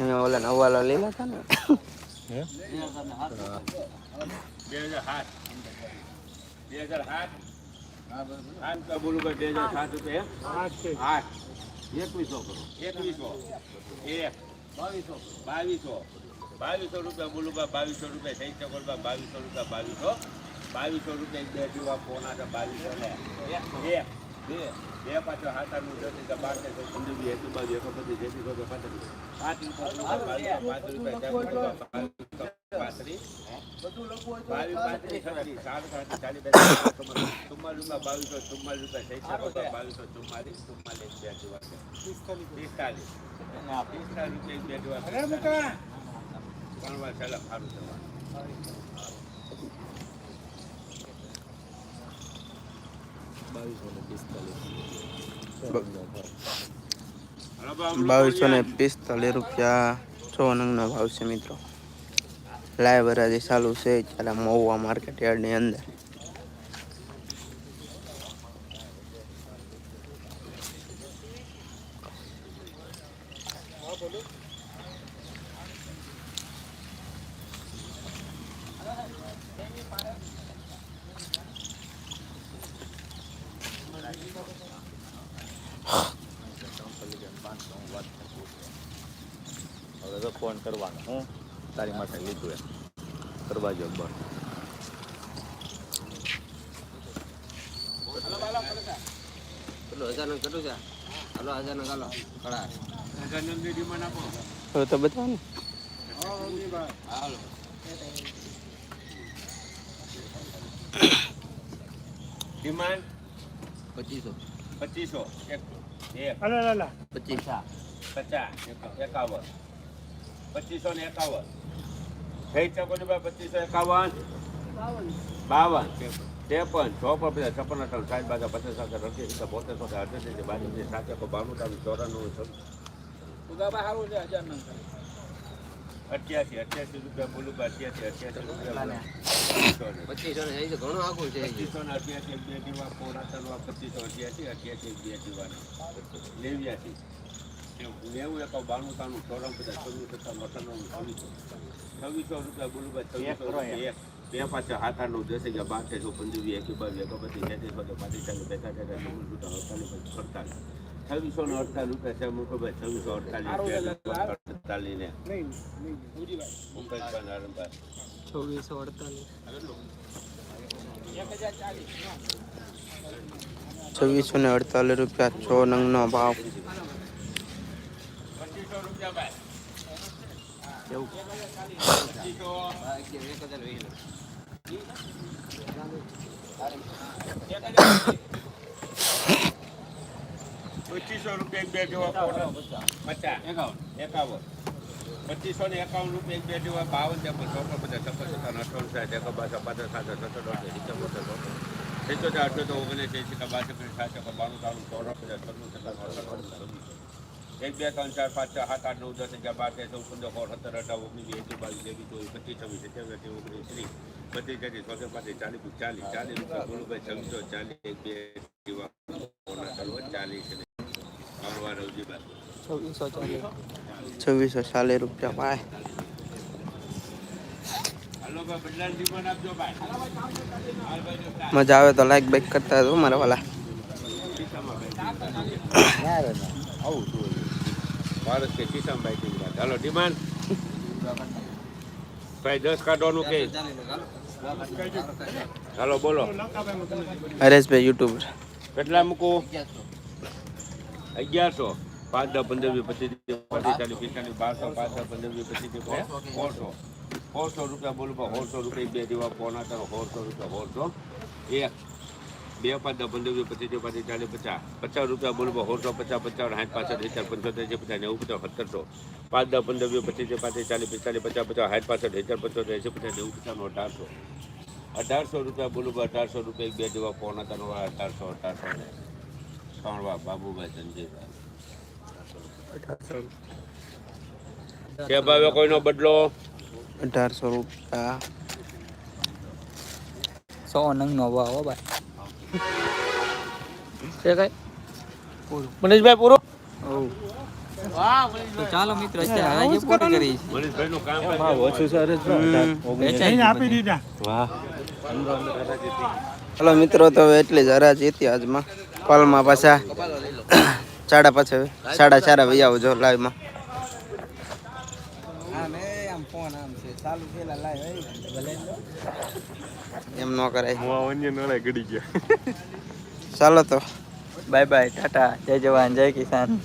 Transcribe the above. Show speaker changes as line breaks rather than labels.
અમે ઓલા નવાલા લીલા હતા ને?
હે?
બે હજાર સાત બે હજાર સાત સાત બોલું ભાઈ બે હજાર સાત રૂપિયા આઠ એકવીસો કરો એકવીસો એક બાવીસો બાવીસો બાવીસો રૂપિયા બોલું બાવીસો રૂપિયા થઈ શકો બાવીસો રૂપિયા બાવીસો બાવીસો રૂપિયા બે જેવા પોના છે બાવીસો ને એક બે બે પાછો હાથાનું એટલે બાર તે પંદર બી જેથી કરો પાંચ રૂપિયા. પાંચ રૂપિયા પાંત્રીસ બાવીસ પાંત્રીસ છત્રીસ સાત સાત ચાલીસ ચુમ્માલીસ. રૂપિયા બાવીસો ચુમ્માલીસ રૂપિયા થઈ બાવીસો ચુમ્માલીસ ચુમ્માલીસ બે જેવા પિસ્તાલીસ પિસ્તાલીસ. રૂપિયા બે જેવા સારું ચલવા
બાવીસો ને પિસ્તાલીસ
બાવીસો ને પિસ્તાલીસ. રૂપિયા છ નંગનો ભાવ છે મિત્રો. લાઈવ હરાજી ચાલુ છે ત્યારે મહુવા માર્કેટ યાર્ડની અંદર.
હવે તો ફોન કરવાનો. હું તારી માટે લીધું એમ. કરવા જો
હવે તો બતાવો ને.
હાલો
ડિમાન્ડ
પચીસો.
પચીસો. એક એક.
પચીસ
પચાસ. એકાવન. પચીસો ને એકાવન. થઈ શકો ને ભાઈ પચીસો એકાવન? બાવન. ત્રેપન. ચોપન બધા છપ્પન અઠાવન. સાઠ બાજા પચાસ સાથે રસી રીતે બોતેર સાથે અડતીસ બાજુ સાત એકો બાણું તારું ચોરાણું અઠ્યાસી અઠ્યાસી રૂપિયા બોલું અઠ્યાસી અઠ્યાસી રૂપિયા
પચીસો ને છે ઘણું આખું છે.
પચીસો ને અઠ્યાસી બે દીવા પોણા તલવા પચીસો અઠ્યાસી અઠ્યાસી બે દીવાના. નેવ્યાસી. નેવું એક બાણું તાણું ચોરમ બધા છવ્વીસ સત્તા અઠાણું છવ્વીસો છવ્વીસો રૂપિયા બોલું ભાઈ છવ્વીસો રૂપિયા એક બે પાછા હાથ આઠ નવ દસ અગિયાર બાર તેરસો પંદર એકી બાર એકો પચીસ તેત્રીસ પચાસ પાંત્રીસ ચાલીસ બેતાલીસ તેત્રીસ ચૌદ રૂપિયા અડતાલીસ પછી અડતાલીસ છવ્વીસો ને અડતાલીસ રૂપિયા છે મૂકો ભાઈ છવ્વીસો અડતાલીસ અડતાલીસ ને મુંબઈ નારંભાઈ
છવ્વીસો અડતાલીસ છવ્વીસો ને અડતાલીસ રૂપિયા છ નંગનો ભાવ
પચીસો રૂપિયા ભાઈ
એવું
પચીસો રૂપિયા એક બે જેવા પચાસ એકાવન એકાવન પચીસો ને એકાવન રૂપિયા એક બે જેવા બાવન છે ચોપન પચાસ છપ્પન સત્તાવન અઠાવન સાઠ એક બાસઠ પાંત્રીસ સાત સત્તર અઠાર સિત્તેર બોતેર સિત્તોતેર અઠ્યોતેર ઓગણીસ એસી બાસઠ એક બે ત્રણ ચાર પાંચ છ સાત આઠ નવ દસ અગિયાર બાર તેર ચૌદ પંદર સોળ સત્તર અઢાર ઓગણીસ એસી બાવીસ ત્રેવીસ ચોવીસ પચીસ છવ્વીસ સત્યાવીસ અઠ્યાવીસ ઓગણીસ ત્રીસ બત્રીસ તેત્રીસ ચોત્રીસ પાંત્રીસ ચાલીસ ચાલીસ ચાલીસ રૂપિયા ગુરુભાઈ છવ્વીસો ચાલીસ એક બે જેવા પોણા ચાલુ ચાલીસ ને ત્રણ વાર રવજીભાઈ
છવ્વીસો ચાલીસ છવ્વીસો ચાલીસ રૂપિયા ભાઈ
હાલો ભાઈ બદલાન જીવન આપજો ભાઈ હાલ ભાઈ જો સ્ટાર્ટ.
મજા આવે તો લાઈક બાઈક કરતા હતો મારા વાલા
ભારત કે ખિસ્સામાં ભાઈ થી હાલો ડિમાન્ડ ભાઈ દસ કાઢવાનું કે હાલો બોલો
હરેશભાઈ યુટ્યુબર
કેટલા મૂકો?
અગિયારસો.
પાંચ દસ પંદર વીસ પચીસ પાંત્રીસ ચાલીસ પિસ્તાલીસ બારસો, પાંચસો પંદર વીસ પચીસ સોળસો. રૂપિયા બોલું સોળસો રૂપિયા બે દીવા, પોણા કરો સોળસો રૂપિયા સોળસો એક. બે પાંચ દસ પંદર વીસ પચીસ ત્રીસ પાંત્રીસ ચાલીસ પચાસ. પચાસ રૂપિયા બોલું પણ સોળસો પચાસ પચાસ સાઠ પાસઠ હજાર પંચોતેર છે પચાસ નેવું પચાસ સત્તરસો. પાંચ દસ પંદર વીસ પચીસ ત્રીસ પાંત્રીસ ચાલીસ પિસ્તાલીસ પચાસ પચાસ સાઠ પાસઠ હજાર પંચોતેર છે પચાસ નેવું પચાસ અઢારસો. અઢારસો રૂપિયા બોલું પણ અઢારસો રૂપિયા બે જેવા ફોન હતા અઢારસો અઢારસો ને. ત્રણ વાર બાબુભાઈ સંજયભાઈ. કે ભાવે કોઈનો બદલો?
અઢારસો રૂપિયા.
સો નંગનો ભાવ હો ભાઈ. છે કઈ? મનીષભાઈ પૂરો? ચાલો મિત્રો અત્યારે આજે પૂરી કરી
મનીષભાઈનું કામ
ઓછું સર
વેચાઈ આપી દીધા
વાહ.
હલો મિત્રો તો હવે એટલી જ હરા જીતી આજમાં. કોલમાં પાછા સાડા પાછા સાડા ચાર વૈયા આવજો લાઈવમાં એમ ન કરાય.
હું અન્ય નળે ગડી ગયા.
ચાલો તો.
બાય બાય ટાટા જય જવાન જય કિસાન.